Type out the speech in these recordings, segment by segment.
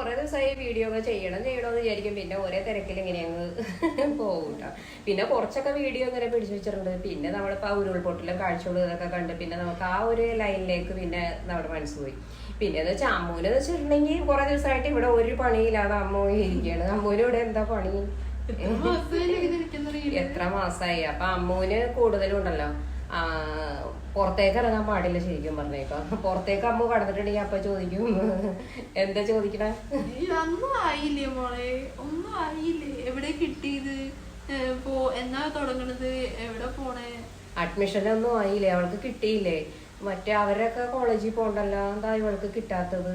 കുറെ ദിവസമായി വീഡിയോ ഒക്കെ ചെയ്യണം ചെയ്യണമെന്ന് വിചാരിക്കും. പിന്നെ ഒരേ തിരക്കിൽ ഇങ്ങനെ അങ്ങ് പോകും ട്ടോ. പിന്നെ കുറച്ചൊക്കെ വീഡിയോ ഇങ്ങനെ പിടിച്ചു വെച്ചിട്ടുണ്ട്. പിന്നെ നമ്മളിപ്പോ ആ ഉരുൾപൊട്ടലും കാഴ്ചകളും ഇതൊക്കെ കണ്ട് പിന്നെ നമുക്ക് ആ ഒരു ലൈനിലേക്ക് പിന്നെ നമ്മുടെ മനസ്സ് പോയി. പിന്നെ എന്ന് വെച്ചാൽ എന്ന് വെച്ചിട്ടുണ്ടെങ്കിൽ കുറെ ദിവസമായിട്ട് ഇവിടെ ഒരു പണിയില്ലാതെ അമ്മ ഇരിക്കുകയാണ്. അമ്മൂന് ഇവിടെ എന്താ പണി? എത്ര മാസമായി അപ്പൊ അമ്മൂന് കൂടുതലും ഉണ്ടല്ലോ. ആ, പുറത്തേക്ക് ഇറങ്ങാൻ പാടില്ല ശരിക്കും പറഞ്ഞേക്കാം. പുറത്തേക്ക് അമ്മ കടന്നിട്ടുണ്ടെങ്കിൽ അപ്പൊ ചോദിക്കും എന്താ ചോദിക്കണേ? ഒന്നും ആയില്ലേ മോളെ? ഒന്നും ആയില്ലേ? എവിടെ കിട്ടിയത്? പോ എന്നാ തുടങ്ങണത്? എവിടെ പോണേ? അഡ്മിഷൻ ഒന്നും ആയില്ലേ? അവൾക്ക് കിട്ടിയില്ലേ? മറ്റേ അവരൊക്കെ കോളേജിൽ പോകണ്ടല്ലോ എന്താ ഇവൾക്ക് കിട്ടാത്തത്.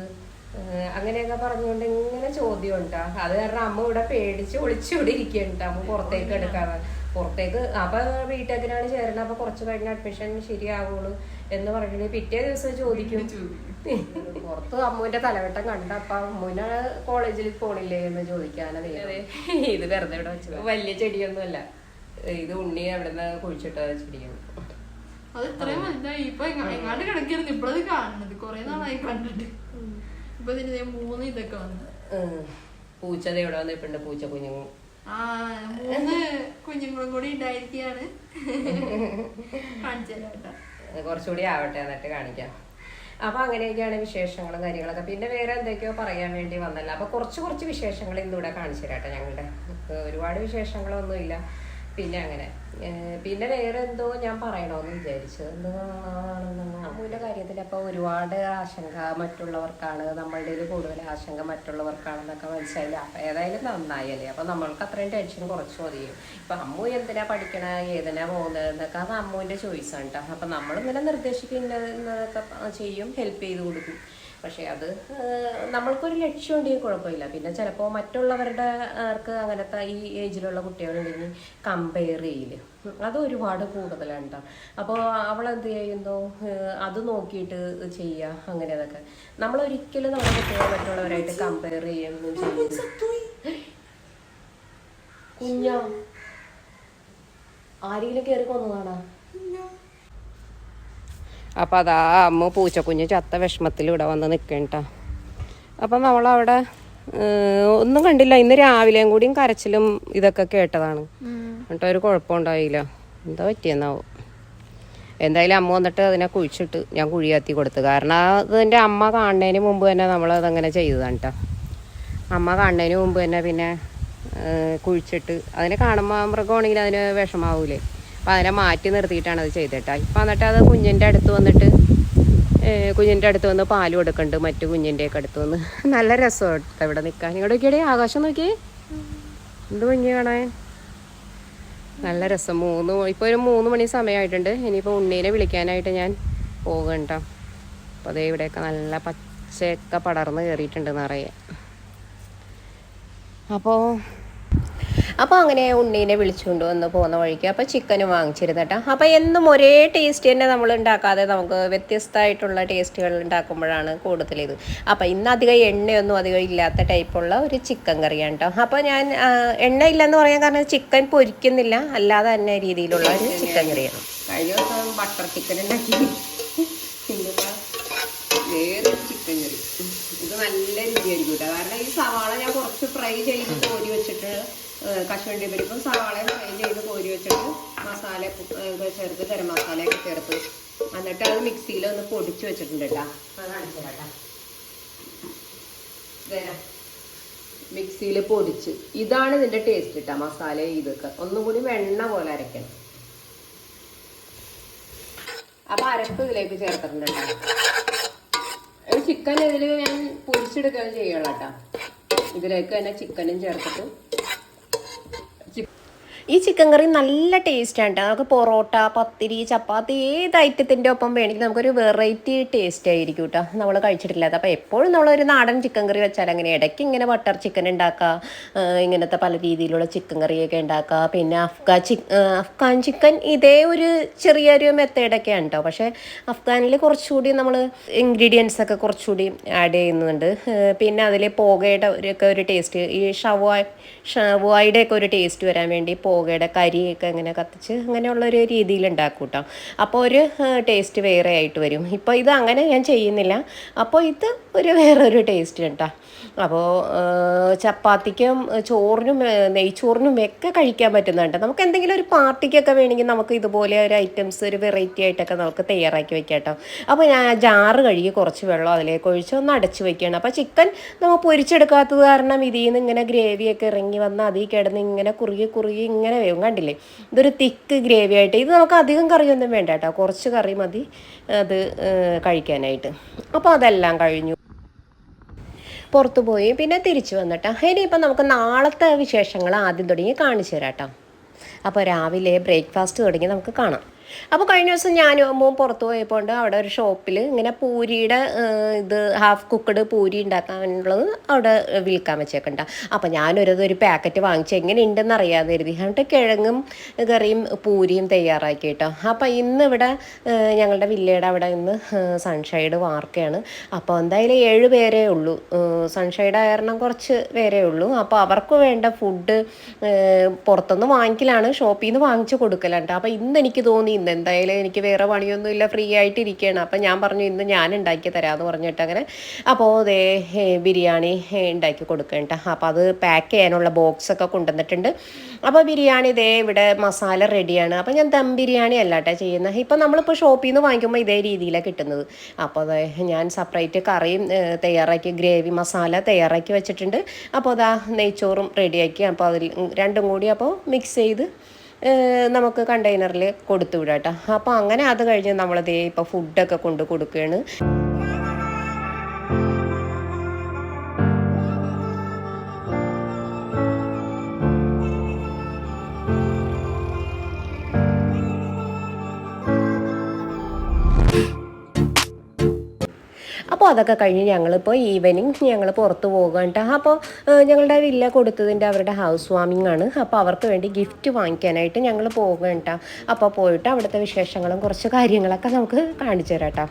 അങ്ങനെയൊക്കെ പറഞ്ഞുകൊണ്ട് ഇങ്ങനെ ചോദ്യം ഉണ്ടാ അത് കാരണം അമ്മ ഇവിടെ പേടിച്ച് ഒളിച്ചുകൂടി ഇരിക്കണ്ട അമ്മ പുറത്തേക്ക് എടുക്കാതെ. പുറത്തേക്ക്. അപ്പൊ ബിടെക്കിനാണ് ചേരുന്നത് അപ്പൊ കുറച്ച് കഴിഞ്ഞ അഡ്മിഷൻ ശരിയാവുള്ളൂ എന്ന് പറഞ്ഞിട്ട് പിറ്റേ ദിവസം ചോദിക്കും. പുറത്ത് അമ്മുവിന്റെ തലവട്ടം കണ്ടപ്പ അമ്മുവിന് കോളേജിൽ പോണില്ലേ എന്ന് ചോദിക്കാനത് ഇത് വെറുതെ ഇവിടെ വെച്ചു വലിയ ചെടിയൊന്നുമല്ല. ഇത് ഉണ്ണി അവിടുന്ന് കുഴിച്ചിട്ട ചെടിയാണ്. അത് ഇത്രയും വലുതായി. ഇപ്പൊ എങ്ങ- എങ്ങാണ്ട് കിടക്കായിരുന്നു ഇപ്പഴത് കാണുന്നത്. കൊറേ നാളായി കണ്ടിട്ട്. ഇപ്പൊ ഇതിന് മൂന്ന് ഇതൊക്കെ വന്നത് പൂച്ചത് എവിടെ വന്നിട്ടുണ്ട് പൂച്ച കുഞ്ഞുങ്ങൾ ആ കുഞ്ഞുങ്ങളും കൂടി ഉണ്ടായിരിക്കുകയാണ് കാണിച്ചു കേട്ടോ കുറച്ചുകൂടി ആവട്ടെ എന്നിട്ട് കാണിക്കാം. അപ്പൊ അങ്ങനെയൊക്കെയാണ് വിശേഷങ്ങളും കാര്യങ്ങളൊക്കെ. പിന്നെ വേറെ എന്തൊക്കെയോ പറയാൻ വേണ്ടി വന്നല്ല. അപ്പൊ കുറച്ച് കുറച്ച് വിശേഷങ്ങൾ ഇന്നിവിടെ കാണിച്ചു തരാട്ടെ ഞങ്ങളുടെ ഒരുപാട് വിശേഷങ്ങളൊന്നും ഇല്ല പിന്നെ അങ്ങനെ. പിന്നെ വേറെ എന്തോ ഞാൻ പറയണമെന്ന് എന്താണെന്ന് അമ്മൂന്റെ കാര്യത്തിൽ അപ്പൊ ഒരുപാട് ആശങ്ക മറ്റുള്ളവർക്കാണ് നമ്മളുടെ കൂടുതൽ ആശങ്ക മറ്റുള്ളവർക്കാണെന്നൊക്കെ മനസ്സിലായില്ല? അപ്പൊ ഏതായാലും നന്നായല്ലേ? അപ്പൊ നമ്മൾക്ക് അത്രയും ടെൻഷൻ കുറച്ച് മതിയും ഇപ്പൊ അമ്മു എന്തിനാ പഠിക്കണ ഏതിനാ പോകുന്നത് എന്നൊക്കെ അത് അമ്മുവിന്റെ ചോയ്സ് ആണ് കേട്ടോ അപ്പൊ നമ്മളിങ്ങനെ നിർദ്ദേശിക്കുന്നതൊക്കെ ചെയ്യും ഹെൽപ്പ് ചെയ്ത് കൊടുക്കും. പക്ഷെ അത് നമ്മൾക്കൊരു ലക്ഷ്യം ഉണ്ടെങ്കിൽ കുഴപ്പമില്ല. പിന്നെ ചിലപ്പോൾ മറ്റുള്ളവരുടെ ആർക്ക് അങ്ങനത്തെ ഈ ഏജിലുള്ള കുട്ടികളുണ്ടെങ്കിൽ കമ്പയർ ചെയ്യില്ല അത് ഒരുപാട് കൂടുതലാണ്. അപ്പോൾ അവൾ എന്ത് ചെയ്യുന്നു അത് നോക്കിയിട്ട് ചെയ്യുക അങ്ങനെ അതൊക്കെ നമ്മൾ ഒരിക്കലും നമ്മുടെ കുട്ടികളെ മറ്റുള്ളവരായിട്ട് കമ്പയർ ചെയ്യുന്നു കുഞ്ഞാ ആരെങ്കിലും കയറി കൊന്നതാണോ? അപ്പം അതാ അമ്മ പൂച്ചക്കുഞ്ഞ് ചത്ത വിഷമത്തിൽ ഇവിടെ വന്ന് നിൽക്കണ്ട അപ്പം നമ്മളവിടെ ഒന്നും കണ്ടില്ല. ഇന്ന് രാവിലെയും കൂടിയും കരച്ചിലും ഇതൊക്കെ കേട്ടതാണ്. എന്നിട്ട് ഒരു കുഴപ്പമുണ്ടായില്ല എന്താ പറ്റിയെന്നാവും. എന്തായാലും അമ്മ വന്നിട്ട് അതിനെ കുഴിച്ചിട്ട് ഞാൻ കുഴിയാത്തി കൊടുത്തു. കാരണം അതിന്റെ അമ്മ കാണുന്നതിന് മുമ്പ് തന്നെ നമ്മൾ അതങ്ങനെ ചെയ്തതാണ് കേട്ടോ അമ്മ കാണുന്നതിന് മുമ്പ് തന്നെ പിന്നെ കുഴിച്ചിട്ട് അതിനെ കാണുമ്പോൾ മൃഗമാണെങ്കിൽ അതിന് വിഷമാവൂലേ. അപ്പം അതിനെ മാറ്റി നിർത്തിയിട്ടാണ് അത് ചെയ്തിട്ടാ. ഇപ്പം എന്നിട്ട് അത് കുഞ്ഞിന്റെ അടുത്ത് വന്നിട്ട് കുഞ്ഞിന്റെ അടുത്ത് വന്ന് പാൽ കൊടുക്കുന്നുണ്ട് മറ്റു കുഞ്ഞിന്റെയൊക്കെ അടുത്ത് വന്ന്. നല്ല രസമാണ് ഇവിടെ നിൽക്കാൻ ഇങ്ങോട്ട് നോക്കിയടേ ആകാശം നോക്കി എന്ത് കുഞ്ഞു കാണാൻ. നല്ല രസം. മൂന്ന് ഇപ്പോൾ ഒരു മൂന്ന് മണി സമയമായിട്ടുണ്ട്. ഇനിയിപ്പോൾ ഉണ്ണീനെ വിളിക്കാനായിട്ട് ഞാൻ പോകണ്ട. അപ്പോൾ അതേ ഇവിടെയൊക്കെ നല്ല പച്ചയൊക്കെ പടർന്ന് കയറിയിട്ടുണ്ട് നിറയെ. അപ്പോൾ അപ്പോൾ അങ്ങനെ ഉണ്ണീനെ വിളിച്ചുകൊണ്ട് വന്ന് പോകുന്ന വഴിക്ക് അപ്പോൾ ചിക്കനും വാങ്ങിച്ചിരുന്നു കേട്ടോ അപ്പോൾ എന്നും ഒരേ ടേസ്റ്റ് തന്നെ നമ്മൾ ഉണ്ടാക്കാതെ നമുക്ക് വ്യത്യസ്തമായിട്ടുള്ള ടേസ്റ്റുകൾ ഉണ്ടാക്കുമ്പോഴാണ് കൂടുതൽ ഇത്. അപ്പോൾ ഇന്ന് അധികം എണ്ണയൊന്നും അധികം ഇല്ലാത്ത ടൈപ്പുള്ള ഒരു ചിക്കൻ കറിയാണ് കേട്ടോ അപ്പോൾ ഞാൻ എണ്ണ ഇല്ലെന്ന് പറയാൻ കാരണം ചിക്കൻ പൊരിക്കുന്നില്ല. അല്ലാതെ തന്നെ രീതിയിലുള്ള ഒരു ചിക്കൻ കറിയാണ്. ബട്ടർ ചിക്കൻ ഉണ്ടാക്കി. ചിക്കൻ കറി. ഇത് നല്ല രുചിയായിരിക്കും കേട്ടോ കാരണം ഈ സവാള ഞാൻ കുറച്ച് ഫ്രൈ ചെയ്ത് കോരി വെച്ചിട്ട് കശുവണ്ടി പരിപ്പും സവാളയും ഫ്രൈ ചെയ്ത് കോരി വെച്ചിട്ട് മസാല ചേർത്ത് ഗരം മസാലയൊക്കെ ചേർത്ത് എന്നിട്ട് അത് മിക്സിയിൽ ഒന്ന് പൊടിച്ച് വെച്ചിട്ടുണ്ട് കേട്ടോ. അത് കാണിച്ചു തരാം കേട്ടോ മിക്സിയിൽ പൊടിച്ച്. ഇതാണ് ഇതിന്റെ ടേസ്റ്റ് കേട്ടോ മസാല ഇതൊക്കെ. ഒന്നും കൂടി വെണ്ണ പോലെ അരയ്ക്കണം. അപ്പൊ അരപ്പ് ഇതിലേക്ക് ചേർത്തിട്ടുണ്ട് കേട്ടോ. ചിക്കൻ ഇതിൽ ഞാൻ പൊരിച്ചെടുക്കുകയാണ് ചെയ്യുള്ളൂ കേട്ടോ. ഇതിലേക്ക് തന്നെ ചിക്കനും ചേർത്തിട്ട് ഈ ചിക്കൻ കറി നല്ല ടേസ്റ്റാണ് കേട്ടോ നമുക്ക് പൊറോട്ട പത്തിരി ചപ്പാത്തി ഏത് ഐറ്റത്തിന്റെ ഒപ്പം വേണമെങ്കിൽ നമുക്കൊരു വെറൈറ്റി ടേസ്റ്റ് ആയിരിക്കും കേട്ടോ നമ്മൾ കഴിച്ചിട്ടില്ലാത്ത അപ്പോൾ എപ്പോഴും നമ്മളൊരു നാടൻ ചിക്കൻ കറി വെച്ചാൽ അങ്ങനെ ഇടയ്ക്ക് ഇങ്ങനെ ബട്ടർ ചിക്കൻ ഉണ്ടാക്കുക ഇങ്ങനത്തെ പല രീതിയിലുള്ള ചിക്കൻ കറിയൊക്കെ ഉണ്ടാക്കുക പിന്നെ അഫ്ഗാൻ ചിക്ക് അഫ്ഗാൻ ചിക്കൻ ഇതേ ഒരു ചെറിയൊരു മെത്തേഡൊക്കെയാണ് കേട്ടോ പക്ഷേ അഫ്ഗാനിൽ കുറച്ചുകൂടി നമ്മൾ ഇൻഗ്രീഡിയൻസ് ഒക്കെ കുറച്ചുകൂടി ആഡ് ചെയ്യുന്നുണ്ട്. പിന്നെ അതിൽ പോകയുടെ ഒരു ഒരു ടേസ്റ്റ് ഈ ഷവായ് ഷവായുടെ ഒക്കെ ഒരു ടേസ്റ്റ് വരാൻ വേണ്ടി പോകയുടെ കരിയൊക്കെ ഇങ്ങനെ കത്തിച്ച് അങ്ങനെയുള്ള ഒരു രീതിയിൽ ഉണ്ടാക്കും കേട്ടോ അപ്പോൾ ഒരു ടേസ്റ്റ് വേറെ ആയിട്ട് വരും. ഇപ്പോൾ ഇത് അങ്ങനെ ഞാൻ ചെയ്യുന്നില്ല. അപ്പോൾ ഇത് ഒരു വേറൊരു ടേസ്റ്റ് കേട്ടോ അപ്പോൾ ചപ്പാത്തിക്കും ചോറിനും നെയ്ച്ചോറിനും ഒക്കെ കഴിക്കാൻ പറ്റുന്നുണ്ട് നമുക്ക് എന്തെങ്കിലും ഒരു പാർട്ടിക്കൊക്കെ വേണമെങ്കിൽ നമുക്ക് ഇതുപോലെ ഒരു ഐറ്റംസ് ഒരു വെറൈറ്റി ആയിട്ടൊക്കെ നമുക്ക് തയ്യാറാക്കി വെക്കാം കേട്ടോ. അപ്പോൾ ഞാൻ ജാറ് കഴുകി കുറച്ച് വെള്ളം അതിലേക്ക് ഒഴിച്ച് ഒന്ന് അടച്ച് വെക്കുകയാണ്. അപ്പോൾ ചിക്കൻ നമ്മൾ പൊരിച്ചെടുക്കാത്തത് കാരണം ഇതിൽ നിന്ന് ഇങ്ങനെ ഗ്രേവിയൊക്കെ ഇറങ്ങി വന്ന് അതിൽ കിടന്ന് ഇങ്ങനെ കുറുകി കുറുകി ഇങ്ങനെ വേവും. കണ്ടില്ലേ? ഇതൊരു തിക്ക് ഗ്രേവി ആയിട്ട്. ഇത് നമുക്ക് അധികം കറിയൊന്നും വേണ്ട കേട്ടോ. കുറച്ച് കറി മതി അത് കഴിക്കാനായിട്ട്. അപ്പോൾ അതെല്ലാം കഴിഞ്ഞു. പുറത്തു പോയി പിന്നെ തിരിച്ചു വന്നിട്ട്. ഇനിയിപ്പോൾ നമുക്ക് നാളത്തെ വിശേഷങ്ങൾ ആദ്യം തുടങ്ങി കാണിച്ചു തരാം കേട്ടോ. അപ്പോൾ രാവിലെ ബ്രേക്ക്ഫാസ്റ്റ് തുടങ്ങി നമുക്ക് കാണാം. അപ്പോൾ കഴിഞ്ഞ ദിവസം ഞാനും അമ്മവും പുറത്ത് പോയപ്പോൾ അവിടെ ഒരു ഷോപ്പിൽ ഇങ്ങനെ പൂരിയുടെ ഇത് ഹാഫ് കുക്കഡ് പൂരി ഉണ്ടാക്കാനുള്ളത് അവിടെ വിൽക്കാൻ വെച്ചേക്കണ്ട. അപ്പോൾ ഞാനൊരു ഒരു പാക്കറ്റ് വാങ്ങിച്ച്. എങ്ങനെ ഉണ്ടെന്ന് അറിയാതെ കരുതി എന്നിട്ട് കിഴങ്ങും കറിയും പൂരിയും തയ്യാറാക്കി കേട്ടോ അപ്പോൾ ഇന്ന് ഇവിടെ ഞങ്ങളുടെ വില്ലയുടെ അവിടെ ഇന്ന് സൺഷൈഡ് വാർക്കയാണ്. അപ്പോൾ എന്തായാലും ഏഴ് പേരേ ഉള്ളൂ. സൺഷൈഡ് കാരണം കുറച്ച് പേരേ ഉള്ളൂ. അപ്പോൾ അവർക്ക് വേണ്ട ഫുഡ് പുറത്തുനിന്ന് വാങ്ങിക്കലാണ്. ഷോപ്പിൽ നിന്ന് വാങ്ങിച്ച് കൊടുക്കലുണ്ട് അപ്പോൾ ഇന്ന് എനിക്ക് തോന്നി ഇന്ന് എന്തായാലും എനിക്ക് വേറെ പണിയൊന്നും ഇല്ല ഫ്രീ ആയിട്ട് ഇരിക്കുകയാണ് അപ്പം ഞാൻ പറഞ്ഞു ഇന്ന് ഞാൻ ഉണ്ടാക്കി തരാമെന്ന് പറഞ്ഞിട്ട് അങ്ങനെ. അപ്പോൾ ദേ ബിരിയാണി ഉണ്ടാക്കി കൊടുക്കേണ്ട അപ്പോൾ അത് പാക്ക് ചെയ്യാനുള്ള ബോക്സ് ഒക്കെ കൊണ്ടുവന്നിട്ടുണ്ട്. അപ്പോൾ ബിരിയാണി ഇതേ ഇവിടെ മസാല റെഡിയാണ്. അപ്പോൾ ഞാൻ ദം ബിരിയാണി അല്ല കേട്ടോ ചെയ്യുന്നത് ഇപ്പം നമ്മളിപ്പോൾ ഷോപ്പിൽ നിന്ന് വാങ്ങിക്കുമ്പോൾ ഇതേ രീതിയിലാണ് കിട്ടുന്നത്. അപ്പോൾ അതെ ഞാൻ സെപ്പറേറ്റ് കറിയും തയ്യാറാക്കി ഗ്രേവി മസാല തയ്യാറാക്കി വെച്ചിട്ടുണ്ട്. അപ്പോൾ അതാ നെയ്ച്ചോറും റെഡിയാക്കി. അപ്പോൾ അതിൽ രണ്ടും കൂടി അപ്പോൾ മിക്സ് ചെയ്ത് നമുക്ക് കണ്ടെയ്നറിൽ കൊടുത്തു വിടാം കേട്ടോ അപ്പോൾ അങ്ങനെ അത് കഴിഞ്ഞ് നമ്മളതേ ഇപ്പോൾ ഫുഡൊക്കെ കൊണ്ട് കൊടുക്കുകയാണ് അതൊക്കെ കഴിഞ്ഞ് ഞങ്ങളിപ്പോൾ ഈവനിങ് ഞങ്ങൾ പുറത്ത് പോകണ്ട. അപ്പോൾ ഞങ്ങളുടെ വില്ല കൊടുത്തതിന്റെ അവരുടെ ഹൗസ് വാമിംഗ് ആണ്. അപ്പോൾ അവർക്ക് വേണ്ടി ഗിഫ്റ്റ് വാങ്ങിക്കാനായിട്ട് ഞങ്ങൾ പോകണ്ട. അപ്പോൾ പോയിട്ട് അവിടുത്തെ വിശേഷങ്ങളും കുറച്ച് കാര്യങ്ങളൊക്കെ നമുക്ക് കാണിച്ചു തരാം കേട്ടോ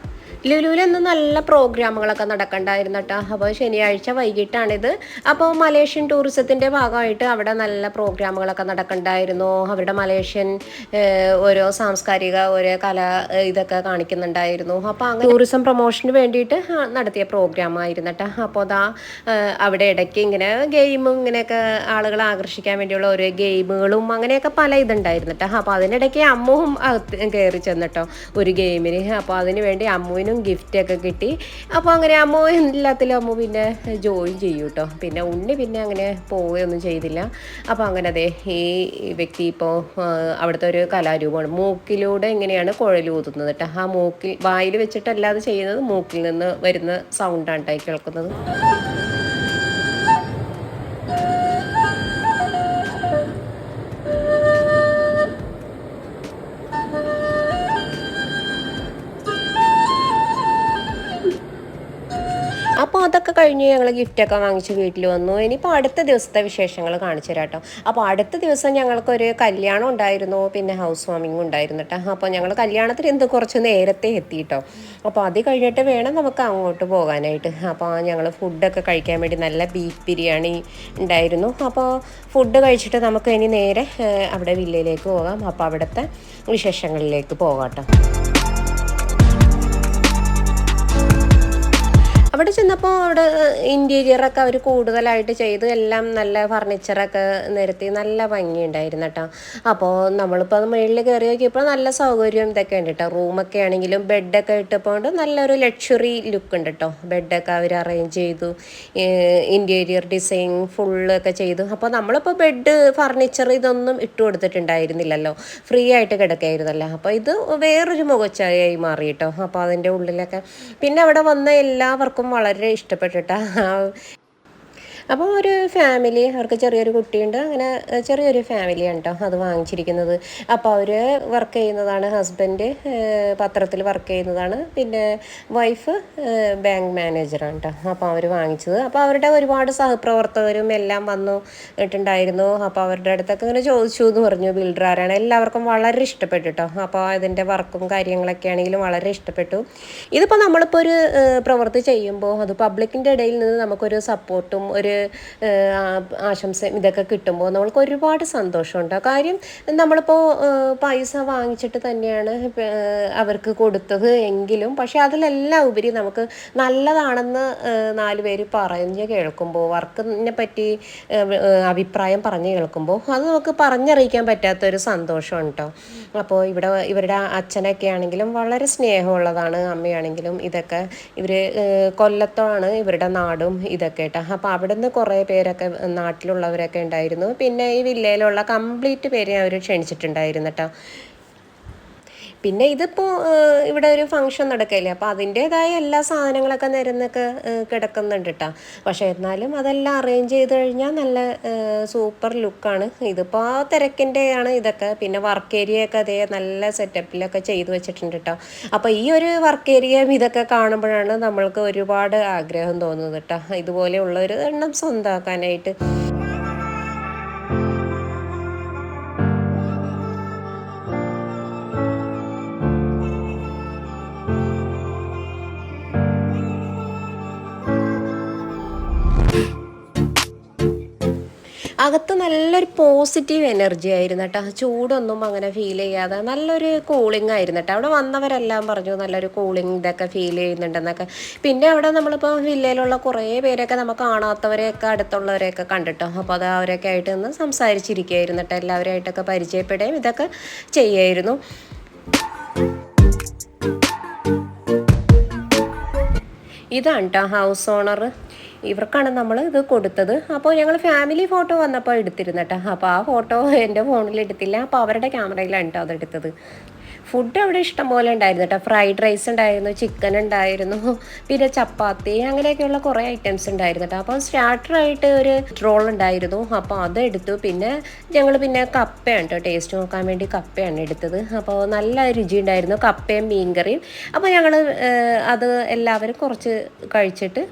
ലുലുവിൽ ഇന്ന് നല്ല പ്രോഗ്രാമുകളൊക്കെ നടക്കണ്ടായിരുന്നു കേട്ടോ അപ്പോൾ ശനിയാഴ്ച വൈകിട്ടാണിത്. അപ്പോൾ മലേഷ്യൻ ടൂറിസത്തിന്റെ ഭാഗമായിട്ട് അവിടെ നല്ല പ്രോഗ്രാമുകളൊക്കെ നടക്കണ്ടായിരുന്നു. അവരുടെ മലേഷ്യൻ ഓരോ സാംസ്കാരിക ഓരോ കല ഇതൊക്കെ കാണിക്കുന്നുണ്ടായിരുന്നു. അപ്പോൾ അങ്ങനെ ടൂറിസം പ്രൊമോഷന് വേണ്ടിയിട്ട് നടത്തിയ പ്രോഗ്രാം ആയിരുന്നു കേട്ടോ അപ്പോൾ അതാ അവിടെ ഇടയ്ക്ക് ഇങ്ങനെ ഗെയിമും ഇങ്ങനെയൊക്കെ ആളുകളെ ആകർഷിക്കാൻ വേണ്ടിയുള്ള ഓരോ ഗെയിമുകളും അങ്ങനെയൊക്കെ പല ഇതുണ്ടായിരുന്നു കേട്ടോ അപ്പോൾ അതിനിടയ്ക്ക് അമ്മുവും കയറി ചെന്നിട്ടോ ഒരു ഗെയിമിന്. അപ്പോൾ അതിന് വേണ്ടി അമ്മുവിനും ഗിഫ്റ്റൊക്കെ കിട്ടി. അപ്പോൾ അങ്ങനെ അമ്മ എല്ലാത്തിലും അമ്മ പിന്നെ ജോയിൻ ചെയ്യും കേട്ടോ പിന്നെ ഉണ്ണി പിന്നെ അങ്ങനെ പോവുകയൊന്നും ചെയ്തില്ല. അപ്പോൾ അങ്ങനെ അതെ ഈ വ്യക്തി ഇപ്പോൾ അവിടുത്തെ ഒരു കലാരൂപമാണ്. മൂക്കിലൂടെ എങ്ങനെയാണ് കുഴലൂതുന്നത് കേട്ടോ ആ മൂക്കിൽ വായിൽ വെച്ചിട്ടല്ലാതെ ചെയ്യുന്നത് മൂക്കിൽ നിന്ന് വരുന്ന സൗണ്ടാണ് കേൾക്കുന്നത്. കഴിഞ്ഞ് ഞങ്ങൾ ഗിഫ്റ്റൊക്കെ വാങ്ങിച്ച് വീട്ടിൽ വന്നു. ഇനിയിപ്പോൾ അടുത്ത ദിവസത്തെ വിശേഷങ്ങൾ കാണിച്ചു തരാം കേട്ടോ അപ്പോൾ അടുത്ത ദിവസം ഞങ്ങൾക്കൊരു കല്യാണം ഉണ്ടായിരുന്നു. പിന്നെ ഹൗസ് വാമിംഗ് ഉണ്ടായിരുന്നു കേട്ടോ അപ്പോൾ ഞങ്ങൾ കല്യാണത്തിന് എന്ത് കുറച്ച് നേരത്തെ എത്തി കേട്ടോ അപ്പോൾ അത് കഴിഞ്ഞിട്ട് വേണം നമുക്ക് അങ്ങോട്ട് പോകാനായിട്ട്. അപ്പോൾ ഞങ്ങൾ ഫുഡൊക്കെ കഴിക്കാൻ വേണ്ടി നല്ല ബീഫ് ബിരിയാണി ഉണ്ടായിരുന്നു. അപ്പോൾ ഫുഡ് കഴിച്ചിട്ട് നമുക്ക് ഇനി നേരെ അവിടെ വില്ലയിലേക്ക് പോകാം. അപ്പോൾ അവിടുത്തെ വിശേഷങ്ങളിലേക്ക് പോകാം കേട്ടോ അവിടെ ചെന്നപ്പോൾ അവിടെ ഇന്റീരിയറൊക്കെ അവർ കൂടുതലായിട്ട് ചെയ്ത് എല്ലാം നല്ല ഫർണിച്ചറൊക്കെ നിരത്തി നല്ല ഭംഗിയുണ്ടായിരുന്നു കേട്ടോ അപ്പോൾ നമ്മളിപ്പോൾ അത് മുകളിൽ കയറി നോക്കിയപ്പോൾ നല്ല സൗകര്യം ഇതൊക്കെ ഉണ്ട് കേട്ടോ റൂമൊക്കെ ആണെങ്കിലും ബെഡൊക്കെ ഇട്ടപ്പോൾ നല്ലൊരു ലക്ഷറി ലുക്ക് ഉണ്ട് കേട്ടോ ബെഡൊക്കെ അവർ അറേഞ്ച് ചെയ്തു ഇന്റീരിയർ ഡിസൈൻ ഫുള്ളൊക്കെ ചെയ്തു. അപ്പോൾ നമ്മളിപ്പോൾ ബെഡ് ഫർണിച്ചർ ഇതൊന്നും ഇട്ട് കൊടുത്തിട്ടുണ്ടായിരുന്നില്ലല്ലോ. ഫ്രീ ആയിട്ട് കിടക്കായിരുന്നല്ലോ. അപ്പോൾ ഇത് വേറൊരു മുഖച്ഛായയായി മാറി കേട്ടോ അപ്പോൾ അതിന്റെ ഉള്ളിലൊക്കെ പിന്നെ അവിടെ വന്ന എല്ലാവർക്കും വളരെ ഇഷ്ടപ്പെട്ടിട്ടാ. അപ്പോൾ ഒരു ഫാമിലി അവർക്ക് ചെറിയൊരു കുട്ടിയുണ്ട്. അങ്ങനെ ചെറിയൊരു ഫാമിലിയാണ് കേട്ടോ അത് വാങ്ങിച്ചിരിക്കുന്നത്. അപ്പോൾ അവർ വർക്ക് ചെയ്യുന്നതാണ് ഹസ്ബൻഡ് പത്രത്തിൽ വർക്ക് ചെയ്യുന്നതാണ്. പിന്നെ വൈഫ് ബാങ്ക് മാനേജറാണ് കേട്ടോ അപ്പോൾ അവർ വാങ്ങിച്ചത്. അപ്പോൾ അവരുടെ ഒരുപാട് സഹപ്രവർത്തകരും എല്ലാം വന്നു ഇട്ടുണ്ടായിരുന്നു. അപ്പോൾ അവരുടെ അടുത്തൊക്കെ ഇങ്ങനെ ചോദിച്ചു എന്ന് പറഞ്ഞു. ബിൽഡർ ആരാണ്? എല്ലാവർക്കും വളരെ ഇഷ്ടപ്പെട്ടു കേട്ടോ അപ്പോൾ അതിന്റെ വർക്കും കാര്യങ്ങളൊക്കെ ആണെങ്കിലും വളരെ ഇഷ്ടപ്പെട്ടു. ഇതിപ്പോൾ നമ്മളിപ്പോൾ ഒരു പ്രവൃത്തി ചെയ്യുമ്പോൾ അത് പബ്ലിക്കിന്റെ ഇടയിൽ നിന്ന് നമുക്കൊരു സപ്പോർട്ടും ഒരു ഒരു ആ- ആശംസയും ഇതൊക്കെ കിട്ടുമ്പോൾ നമ്മൾക്ക് ഒരുപാട് സന്തോഷമുണ്ട്. കാര്യം നമ്മളിപ്പോൾ പൈസ വാങ്ങിച്ചിട്ട് തന്നെയാണ് അവർക്ക് കൊടുത്തത് എങ്കിലും പക്ഷെ അതിലെല്ലാം ഉപരി നമുക്ക് നല്ലതാണെന്ന് നാല് പേര് പറഞ്ഞ് കേൾക്കുമ്പോൾ വർക്കിനെ പറ്റി അഭിപ്രായം പറഞ്ഞ് കേൾക്കുമ്പോൾ അത് നമുക്ക് പറഞ്ഞറിയിക്കാൻ പറ്റാത്തൊരു സന്തോഷം കേട്ടോ അപ്പോൾ ഇവിടെ ഇവരുടെ അച്ഛനൊക്കെ ആണെങ്കിലും വളരെ സ്നേഹമുള്ളതാണ് അമ്മയാണെങ്കിലും ഇതൊക്കെ ഇവർ കൊല്ലത്താണ് ഇവരുടെ നാടും ഇതൊക്കെ കേട്ടോ. അപ്പോൾ അവിടെ നിന്ന് കുറേ പേരൊക്കെ നാട്ടിലുള്ളവരൊക്കെ ഉണ്ടായിരുന്നു. പിന്നെ ഈ വില്ലയിലുള്ള കംപ്ലീറ്റ് പേരെ അവർ ക്ഷണിച്ചിട്ടുണ്ടായിരുന്നു കേട്ടോ. പിന്നെ ഇതിപ്പോൾ ഇവിടെ ഒരു ഫംഗ്ഷൻ നടക്കില്ലേ അപ്പോൾ അതിന്റെതായ എല്ലാ സാധനങ്ങളൊക്കെ നിരന്നൊക്കെ കിടക്കുന്നുണ്ട് കേട്ടോ പക്ഷേ എന്നാലും അതെല്ലാം അറേഞ്ച് ചെയ്ത് കഴിഞ്ഞാൽ നല്ല സൂപ്പർ ലുക്കാണ് ഇതിപ്പോൾ ആ തിരക്കിന്റെയാണ് ഇതൊക്കെ. പിന്നെ വർക്ക് ഏരിയയൊക്കെ അതേ നല്ല സെറ്റപ്പിലൊക്കെ ചെയ്തു വെച്ചിട്ടുണ്ട് കേട്ടോ അപ്പോൾ ഈ ഒരു വർക്ക് ഏരിയയും ഇതൊക്കെ കാണുമ്പോഴാണ് നമ്മൾക്ക് ഒരുപാട് ആഗ്രഹം തോന്നുന്നത് കേട്ടോ ഇതുപോലെയുള്ള ഒരു എണ്ണം സ്വന്തമാക്കാനായിട്ട് അകത്ത് നല്ലൊരു പോസിറ്റീവ് എനർജി ആയിരുന്നു കേട്ടോ ചൂടൊന്നും അങ്ങനെ ഫീൽ ചെയ്യാതെ നല്ലൊരു കൂളിംഗ് ആയിരുന്നു കേട്ടോ അവിടെ വന്നവരെല്ലാം പറഞ്ഞു നല്ലൊരു കൂളിംഗ് ഇതൊക്കെ ഫീൽ ചെയ്യുന്നുണ്ടെന്നൊക്കെ. പിന്നെ അവിടെ നമ്മളിപ്പോൾ വില്ലയിലുള്ള കുറേ പേരൊക്കെ നമുക്ക് കാണാത്തവരെയൊക്കെ അടുത്തുള്ളവരെയൊക്കെ കണ്ടിട്ടോ. അപ്പോൾ അത് അവരൊക്കെ ആയിട്ട് ഒന്ന് സംസാരിച്ചിരിക്കുകയായിരുന്നു കേട്ടോ എല്ലാവരുമായിട്ടൊക്കെ പരിചയപ്പെടുകയും ഇതൊക്കെ ചെയ്യായിരുന്നു ഇതാണ് കേട്ടോ ഹൗസ് ഓണർ ഇവർക്കാണ് നമ്മൾ ഇത് കൊടുത്തത്. അപ്പോൾ ഞങ്ങൾ ഫാമിലി ഫോട്ടോ വന്നപ്പോൾ എടുത്തിരുന്നട്ടോ. അപ്പോൾ ആ ഫോട്ടോ എന്റെ ഫോണിൽ എടുത്തില്ല. അപ്പോൾ അവരുടെ ക്യാമറയിലാണ് കേട്ടോ അതെടുത്തത് ഫുഡ് അവിടെ ഇഷ്ടം പോലെ ഉണ്ടായിരുന്നു കേട്ടോ ഫ്രൈഡ് റൈസ് ഉണ്ടായിരുന്നു ചിക്കൻ ഉണ്ടായിരുന്നു പിന്നെ ചപ്പാത്തി അങ്ങനെയൊക്കെയുള്ള കുറേ ഐറ്റംസ് ഉണ്ടായിരുന്നു കേട്ടോ അപ്പോൾ സ്റ്റാർട്ടറായിട്ട് ഒരു റോൾ ഉണ്ടായിരുന്നു. അപ്പോൾ അത് എടുത്തു. പിന്നെ ഞങ്ങൾ പിന്നെ കപ്പയാണ് കേട്ടോ ടേസ്റ്റ് നോക്കാൻ വേണ്ടി കപ്പയാണ് എടുത്തത്. അപ്പോൾ നല്ല രുചി ഉണ്ടായിരുന്നു കപ്പയും മീൻകറിയും. അപ്പോൾ ഞങ്ങൾ അത് എല്ലാവരും കുറച്ച് കഴിച്ചിട്ട്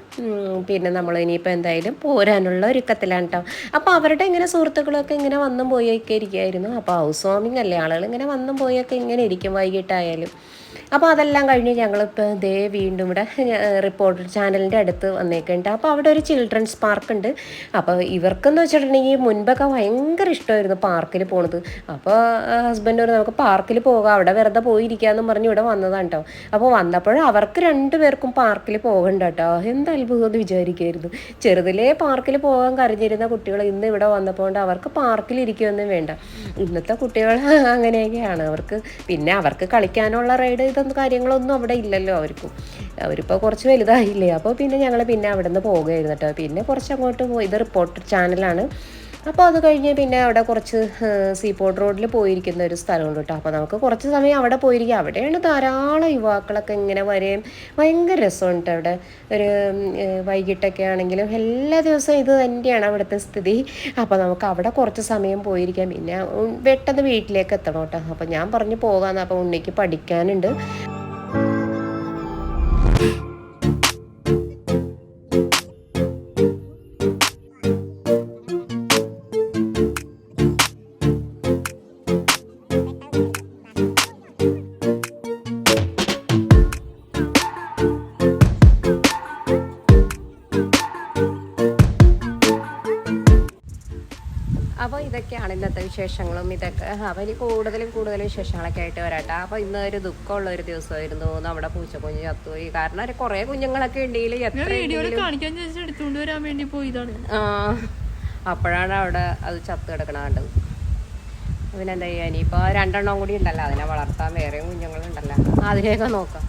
പിന്നെ നമ്മൾ ഇനിയിപ്പോൾ എന്തായാലും പോരാനുള്ള ഒരുക്കത്തിലാണ് കേട്ടോ അപ്പോൾ അവരുടെ ഇങ്ങനെ സുഹൃത്തുക്കളൊക്കെ ഇങ്ങനെ വന്നും പോയൊക്കെ ഇരിക്കുമായിരുന്നു അപ്പോൾ ഹൗസ് വാമിംഗ് അല്ലേ? ആളുകൾ ഇങ്ങനെ വന്നും പോയൊക്കെ ഇങ്ങനെ ഇരിക്കും വൈകിട്ടായാലും. അപ്പോൾ അതെല്ലാം കഴിഞ്ഞ് ഞങ്ങളിപ്പോൾ ദേ വീണ്ടും ഇവിടെ റിപ്പോർട്ടർ ചാനലിന്റെ അടുത്ത് വന്നേക്കുന്നുണ്ട്. അപ്പോൾ അവിടെ ഒരു ചിൽഡ്രൻസ് പാർക്ക് ഉണ്ട്. അപ്പോൾ ഇവർക്കെന്ന് വെച്ചിട്ടുണ്ടെങ്കിൽ മുൻപൊക്കെ ഭയങ്കര ഇഷ്ടമായിരുന്നു പാർക്കിൽ പോണത്. അപ്പോൾ ഹസ്ബൻഡ് പറഞ്ഞു നമുക്ക് പാർക്കിൽ പോകാം. അവിടെ വെറുതെ പോയിരിക്കാമെന്നും പറഞ്ഞ് ഇവിടെ വന്നതാണ് കേട്ടോ അപ്പോൾ വന്നപ്പോൾ അവർക്ക് രണ്ടുപേർക്കും പാർക്കിൽ പോകണ്ട കേട്ടോ എന്ത് അത്ഭുതം എന്ന് വിചാരിക്കുമായിരുന്നു ചെറുതിലേ പാർക്കിൽ പോകാൻ കരഞ്ഞിരുന്ന കുട്ടികൾ ഇന്ന് ഇവിടെ വന്നപ്പോൾ അവർക്ക് പാർക്കിൽ ഇരിക്കുമെന്നും വേണ്ട. ഇന്നത്തെ കുട്ടികൾ അങ്ങനെയൊക്കെയാണ്. അവർക്ക് പിന്നെ അവർക്ക് കളിക്കാനുള്ള റൈഡ് ഇതൊന്നും കാര്യങ്ങളൊന്നും അവിടെ ഇല്ലല്ലോ അവർക്കും. അവരിപ്പോൾ കുറച്ച് വലുതായില്ലേ? അപ്പോൾ പിന്നെ ഞങ്ങൾ പിന്നെ അവിടെ നിന്ന് പോകുകയായിരുന്നു കേട്ടോ പിന്നെ കുറച്ച് അങ്ങോട്ട് പോയി. ഇത് റിപ്പോർട്ടർ ചാനലാണ് അപ്പോൾ അത് കഴിഞ്ഞ് പിന്നെ അവിടെ കുറച്ച് സീപോർട്ട് റോഡിൽ പോയിരിക്കുന്ന ഒരു സ്ഥലമുണ്ട് കേട്ടോ. അപ്പോൾ നമുക്ക് കുറച്ച് സമയം അവിടെ പോയിരിക്കുക അവിടെയാണ് ധാരാളം യുവാക്കളൊക്കെ ഇങ്ങനെ വരെയും ഭയങ്കര രസമുണ്ട് അവിടെ. ഒരു വൈകിട്ടൊക്കെ ആണെങ്കിലും എല്ലാ ദിവസവും ഇത് തന്നെയാണ് അവിടുത്തെ സ്ഥിതി. അപ്പോൾ നമുക്ക് അവിടെ കുറച്ച് സമയം പോയിരിക്കാം. പിന്നെ പെട്ടെന്ന് വീട്ടിലേക്ക് എത്തണം കേട്ടോ. അപ്പോൾ ഞാൻ പറഞ്ഞു പോകാമെന്ന് അപ്പോൾ ഉണ്ണിക്ക് പഠിക്കാനുണ്ട്. ഇന്നത്തെ വിശേഷങ്ങളും ഇതൊക്കെ. അപ്പോൾ ഇനി കൂടുതലും കൂടുതൽ വിശേഷങ്ങളൊക്കെ ആയിട്ട് വരാട്ടെ. അപ്പോൾ ഇന്ന് ഒരു ദുഃഖമുള്ള ഒരു ദിവസമായിരുന്നു. നമ്മുടെ പൂച്ചക്കുഞ്ഞ് ചത്തുപോയി. കാരണം ഒരു കുറേ കുഞ്ഞുങ്ങളൊക്കെ ഉണ്ടെങ്കിൽ എത്ര എടുത്തുകൊണ്ട് വരാൻ വേണ്ടി പോയതാണ്. അപ്പോഴാണ് അവിടെ അത് ചത്തു കിടക്കണ കണ്ടത്. പിന്നെ എന്താ ചെയ്യുക ഇനിയിപ്പോൾ രണ്ടെണ്ണം കൂടി ഉണ്ടല്ലോ. അതിനെ വളർത്താൻ വേറെയും കുഞ്ഞുങ്ങളുണ്ടല്ലോ. അതിനെയൊക്കെ നോക്കാം.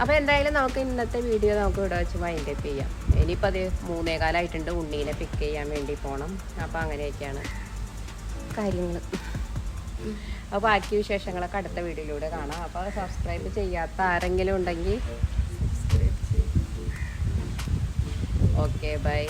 അപ്പോൾ എന്തായാലും നമുക്ക് ഇന്നത്തെ വീഡിയോ നമുക്ക് ഇവിടെ വെച്ച് മൈൻഡ് അപ്പ് ചെയ്യാം. ഇനിയിപ്പോൾ അത് മൂന്നേ കാലമായിട്ടുണ്ട് ഉണ്ണീനെ പിക്ക് ചെയ്യാൻ വേണ്ടി പോകണം അപ്പോൾ അങ്ങനെയൊക്കെയാണ്. കാര്യങ്ങൾ അപ്പോൾ ബാക്കി വിശേഷങ്ങളൊക്കെ അടുത്ത വീഡിയോയിലൂടെ കാണാം. അപ്പോൾ സബ്സ്ക്രൈബ് ചെയ്യാത്ത ആരെങ്കിലും ഉണ്ടെങ്കിൽ ഓക്കെ ബൈ